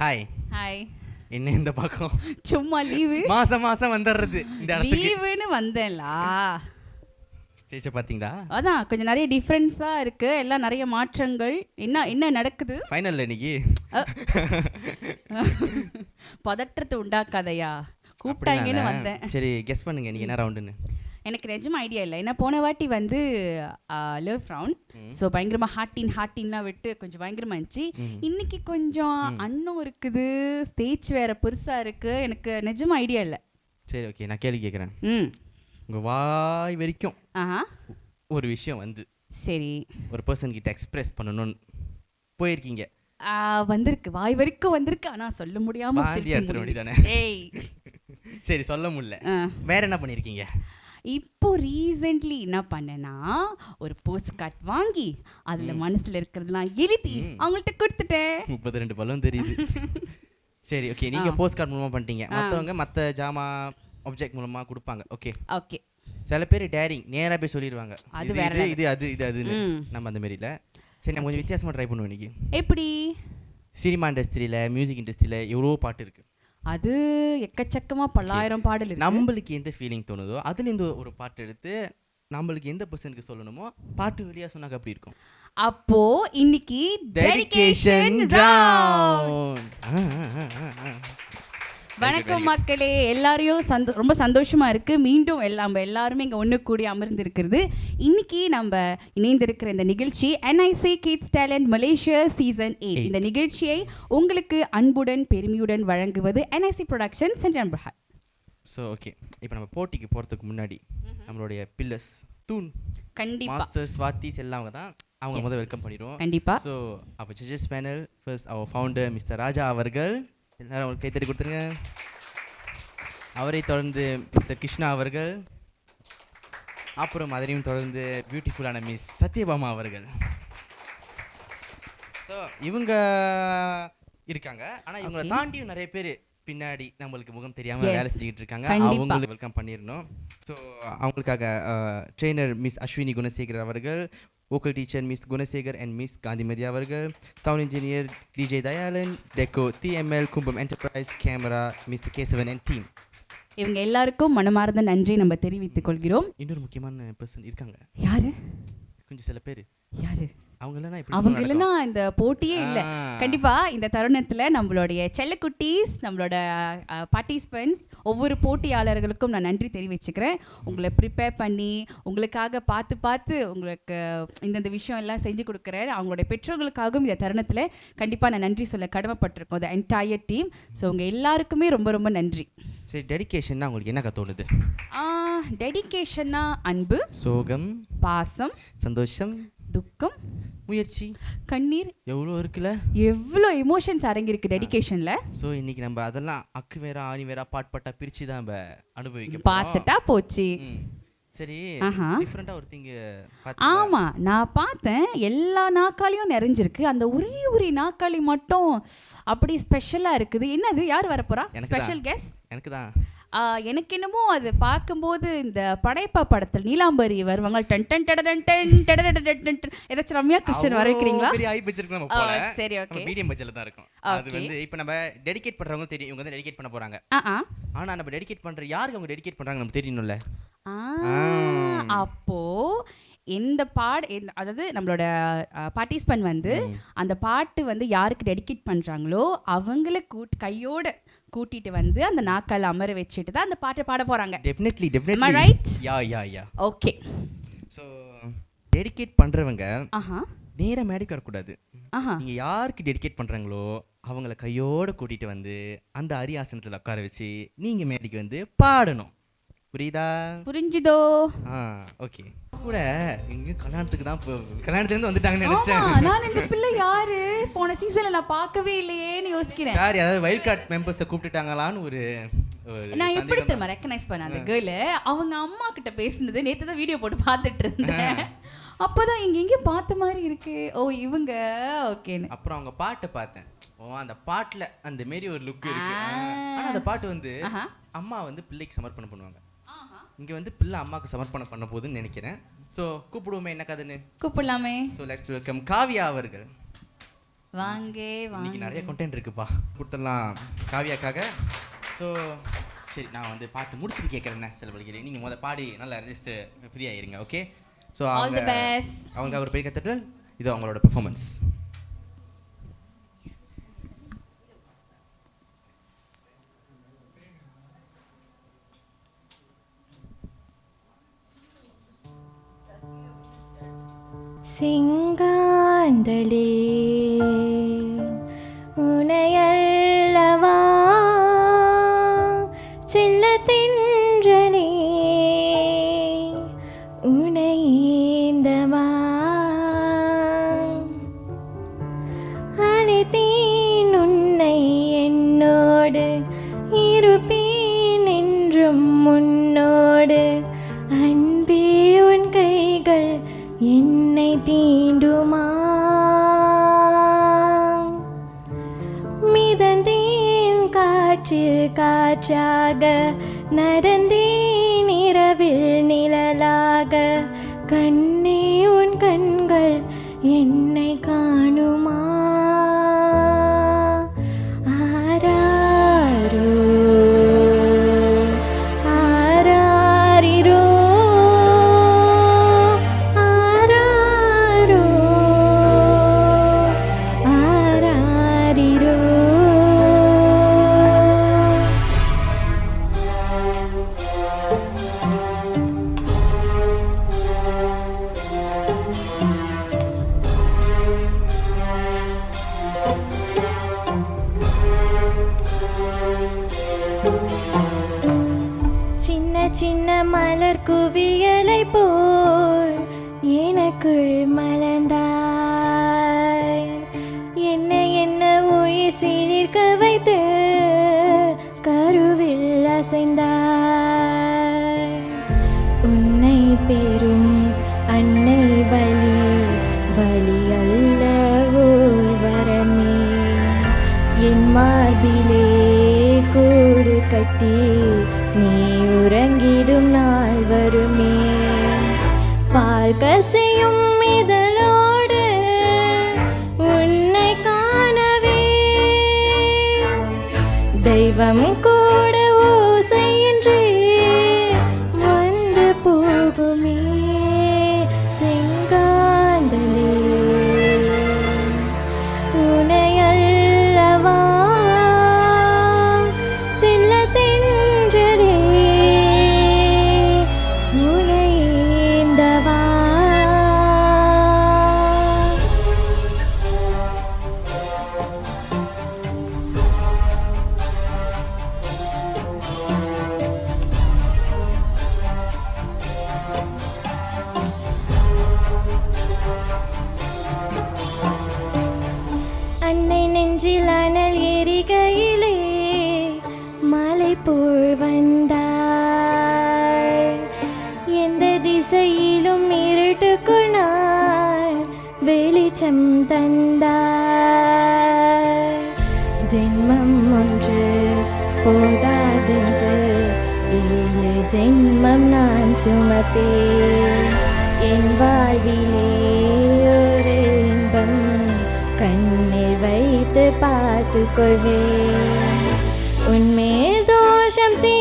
Hi hi என்ன இந்த பக்கம்? சும்மா லீவு மாசம் மாசம் வந்துடுறது இந்த லீவுன்னு வந்தேன்லா. ஸ்டேஜை பார்த்தீங்களா அதான் கொஞ்சம் நிறைய டிஃப்ரென்ஸாக இருக்கு. எல்லாம் நிறைய மாற்றங்கள். என்ன என்ன நடக்குது? ஃபைனல்ல இன்னைக்கு. பதற்றத்தை உண்டாக்காதையா? கூப்பிட்டாங்கன்னு வந்தேன். சரி கெஸ் பண்ணுங்க நீங்க என்ன ரவுண்டுன்னு எனக்கு நிஜமா ஐடியா இல்லை. ஏன்னா போன வாட்டி வந்து லவ் ரவுண்ட் ஸோ பயங்கரமா ஹார்டின் ஹார்டின்லாம் விட்டு கொஞ்சம் பயங்கரமா இருந்துச்சு. இன்னைக்கு கொஞ்சம் அன்னம் இருக்குது. ஸ்டேஜ் வேற பெருசா இருக்கு. எனக்கு நிஜமா ஐடியா இல்லை. சரி ஓகே நான் கேள்வி கேட்குறேன் ம். உங்க வாய் வரைக்கும் ஆஹா. ஒரு விஷயம் வந்து சரி. ஒரு பர்சன் கிட்ட எக்ஸ்பிரஸ் பண்ணணும்னு போயிருக்கீங்க. வந்திருக்கு. வாய் வரைக்கும் வந்திருக்கு. ஆனா சொல்ல முடியாம ஏய். சரி சொல்ல முடியல. வேற என்ன பண்ணிருக்கீங்க? இப்போ ரீசெண்ட்லி என்ன பண்ணேன்னா ஒரு போஸ்ட் கார்ட் வாங்கி அதுல மனசுல இருக்கிறதெல்லாம் எழுதி அவங்கள்ட்ட கொடுத்துட்டேன். முப்பத்தி ரெண்டு பல்லும் தெரியுது. சரி ஓகே நீங்க போஸ்ட் கார்டு மூலமா பண்ணிட்டீங்க. மத்தவங்க மத்த ஜாமா ஆப்ஜெக்ட் மூலமா கொடுப்பாங்க. ஓகே ஓகே சில பேர் டேரிங் நேரா போய் சொல்லிடுவாங்க அது வேற இது அது இது ம். நம்ம அந்த மாதிரி இல்ல சரி நம்ம கொஞ்சம் வித்தியாசமா ட்ரை பண்ணுவோம் இன்னைக்கு. எப்படி? சினிமா இண்டஸ்ட்ரியில மியூசிக் இண்டஸ்ட்ரியில எவ்வளோ பாட்டு இருக்கு. அது எக்கச்சக்கமா பல்லாயிரம் பாடல் இருக்கு. நம்மளுக்கு எந்த ஃபீலிங் தோணுதோ அதுலேருந்து ஒரு பாட்டு எடுத்து நம்மளுக்கு எந்த பர்சனுக்கு சொல்லணுமோ பாட்டு வழியா சொன்னாக்க அப்படி இருக்கும். அப்போ இன்னைக்கு டெடிகேஷன் வணக்கம் மக்களே. எல்லாரையும் சந்தோ ரொம்ப சந்தோஷமா இருக்கு. மீண்டும் எல்லாம் நம்ம எல்லாருமே இங்க ஒண்ணு கூடி அமர்ந்திருக்கிறது. இன்னைக்கு நம்ம இணைந்திருக்கிற இந்த நிகழ்ச்சி NIC kids talent Malaysia season eight இந்த நிகழ்ச்சியை உங்களுக்கு அன்புடன் பெருமையுடன் வழங்குவது என்ஐசி ப்ரொடக்ஷன் சென்ட் ஸோ ஓகே இப்போ நம்ம போட்டிக்கு போகிறதுக்கு முன்னாடி நம்மளுடைய பில்லர்ஸ் தூண் கண்டிப்பா. மாஸ்டர்ஸ் ஸ்வாத்திஸ் எல்லாம் அவங்க தான். அவங்க முதல் வெல்கம் பண்ணிடுவோம். கண்டிப்பா. ஸோ அப்போ ஜட்ஜஸ் பேனல் ஃபர்ஸ்ட் அவர் ஃபவுண்டர் மிஸ்டர் ராஜா அவர்கள். எல்லாரும் அவருக்கு கைத்தறி கொடுத்துருங்க. அவரை தொடர்ந்து மிஸ்டர் கிருஷ்ணா அவர்கள் அப்புறம் அதனையும் தொடர்ந்து பியூட்டிஃபுல்லான மிஸ் சத்யபாமா அவர்கள். ஸோ இவங்க இருக்காங்க. ஆனால் இவங்களை தாண்டியும் நிறைய பேர் பின்னாடி நம்மளுக்கு முகம் தெரியாம Yes. வேலை செஞ்சுக்கிட்டு இருக்காங்க. அவங்களுக்கு வெல்கம் பண்ணிடணும். ஸோ அவங்களுக்காக ட்ரெயினர் மிஸ் அஸ்வினி குணசேகர் அவர்கள் vocal teacher miss Gunasekar and miss Gandhimathi அவர்கள் sound engineer DJ Dayalan டெக்கோ TML Kumbam enterprise camera mister Kesavan and team இவங்க எல்லாருக்கும் மனமார்ந்த நன்றி நம்ம தெரிவித்துக் கொள்கிறோம். இன்னொரு முக்கியமான பர்சன் இருக்காங்க. யாரு? கொஞ்சம் சில பேர். யாரு? அவங்க இல்லைன்னா இந்த போட்டியே இல்லை. கண்டிப்பா இந்த தருணத்துல நம்மளுடைய செல்லக்குட்டீஸ் நம்மளோட பார்ட்டிசிபென்ட்ஸ் ஒவ்வொரு போட்டியாளர்களுக்கும் நான் நன்றி தெரிவிச்சுக்கிறேன். உங்களை ப்ரிப்பேர் பண்ணி உங்களுக்காக பார்த்து பார்த்து உங்களுக்கு இந்தந்த விஷயம் எல்லாம் செஞ்சு கொடுக்குறேன். அவங்களுடைய பெற்றோர்களுக்காகவும் இந்த தருணத்துல கண்டிப்பா நான் நன்றி சொல்ல கடமைப்பட்டிருக்கோம். த என்டையர் டீம் ஸோ உங்க எல்லாருக்குமே ரொம்ப ரொம்ப நன்றி. சரி டெடிகேஷன்னா உங்களுக்கு என்ன தோணுது? டெடிகேஷன்னா அன்பு சோகம் பாசம் சந்தோஷம் துக்கம் முயற்சி. கண்ணீர். எவ்வளோ இருக்குல்ல? எவ்வளோ எமோஷன்ஸ் அடங்கியிருக்கு டெடிகேஷன்ல ஸோ இன்னைக்கு நம்ம அதெல்லாம் அக்கு வேற ஆணி வேற பாட்பட்டா பிரிச்சு தான் நம்ம அனுபவிக்க. பார்த்துட்டா போச்சு. சரி. டிஃப்ரெண்டா ஒரு திங்க ஆமா நான் பார்த்தேன் எல்லா நாக்காளியும் நிறைஞ்சிருக்கு. அந்த ஒரே ஒரு நாக்காளி மட்டும் அப்படி ஸ்பெஷலா இருக்குது. என்னது? யார் வரப்போறா? ஸ்பெஷல் கெஸ் எனக்கு தான். எனக்கு என்னமோ அது பார்க்கும்போது இந்த படைப்பா படத்தில் நீலாம்பரி வருவாங்க டன் டன் டடடன் டன். ஏதாச்சும் ரம்யா கிருஷ்ணன் வர வைக்கிறீங்களா பெரிய நம்ம போல சரி, okay. மீடியம் பட்ஜெட்ல தான் இருக்கும் அது. வந்து இப்போ நம்ம டெடிகேட் பண்றவங்க தெரியும் இவங்க வந்து டெடிகேட் பண்ண போறாங்க ஆனா நம்ம டெடிகேட் பண்ற யாருக்கு அவங்க டெடிகேட் பண்றாங்க நமக்கு தெரியணும்ல. அப்போ இந்த பாடு அதாவது நம்மளோட பார்ட்டிசிபென்ட் வந்து அந்த பாட்டு வந்து யாருக்கு டெடிகேட் பண்றாங்களோ அவங்கள கூட் கையோட கூட்டிட்டு வந்து அந்த நாக்கால் அமர வச்சுட்டு தான் அந்த பாட்டை பாட போறாங்க. Definitely definitely right? Yeah yeah yeah okay so dedicate பண்றவங்க ஆஹா. நேரா மேடைக்கு வரக்கூடாது. ஆஹா. நீங்க யாருக்கு டெடிகேட் பண்றாங்களோ அவங்கள கையோட கூட்டிட்டு வந்து அந்த அரியாசனத்துல உட்கார வச்சு நீங்க மேடைக்கு வந்து பாடணும். புரியுதா? புரிஞ்சுதோ? ஆ ஓகே கூட இங்க கல்யாணத்துக்கு தான் கல்யாணத்துல இருந்து வந்துட்டாங்கன்னு ஆமா நினைச்சேன். நான் இந்த பிள்ளை யாரு? போன சீசன்ல நான் பார்க்கவே இல்லையேன்னு யோசிக்கிறேன். சார் யாராவது வைல்ட் கார்ட் மெம்பர்ஸை கூப்பிட்டுட்டாங்களான்னு ஒரு ஒரு நான் எப்படி சந்தேகம் தெரியுமா ரெக்கனைஸ் பண்ண அந்த கேர்ளு அவங்க அம்மா கிட்ட பேசுனது நேத்து தான் வீடியோ போட்டு பார்த்துட்டு இருந்தேன். அப்பதான் இங்க எங்கேயும் பார்த்த மாதிரி இருக்கு. ஓ இவங்க ஓகேன்னு. அப்புறம் அவங்க பாட்டை பார்த்தேன். ஓ அந்த பாட்டுல அந்த மாரி ஒரு லுக் இருக்கு. ஆ. ஆனா அந்த பாட்டு வந்து ஆஹா. அம்மா வந்து பிள்ளைக்கு சமர்ப்பணம் பண்ணுவாங்க. இங்க வந்து பிள்ளை அம்மாவுக்கு சமர்ப்பணம் பண்ண போகுதுன்னு நினைக்கிறேன். ஸோ கூப்பிடுவோமே என்ன கதைன்னு? கூப்பிடலாமே. ஸோ லெட்ஸ் வெல்கம் காவியா அவர்கள். வாங்கே இன்னைக்கு நிறைய கண்டென்ட் இருக்குப்பா. கொடுத்துடலாம் காவியாக்காக. ஸோ சரி நான் வந்து பாட்டு முடிச்சுட்டு கேட்குறேன் சில படிக்கிறேன் நீங்கள் முத பாடி நல்லா ரெஸ்ட்டு ஃப்ரீயாக இருங்க ஓகே ஸோ அவங்க அவங்களுக்கு ஒரு பெரிய கத்தட்டல் இது அவங்களோட பெர்ஃபார்மன்ஸ் சிங்காந்தளே உனையல்லவா? செல்லத்தென்றனே உனையேந்தவா அழைத்தேன் உன்னை என்னோடு இருப்பேன் என்றும் தீண்டுமா? மிதந்தேன் காற்றில் காற்றாக நடந்தே கருவில் அசைந்தாய். உன்னை பெறும் அன்னை பலி பலி அல்ல வரமே என் மார்பிலே கூடு கட்டி நீ உறங்கிடும் நாள் வருமே. பால் கசையும் இதழோடு உன்னை காணவே. தெய்வம் sing. ஏழு ஜென்மம் நான் சுமத்தே என் வாழ்விலே ஒரு இன்பம் கண்ணில் வைத்து பார்த்து கொள்வே உன்மேல் தோஷம் தீ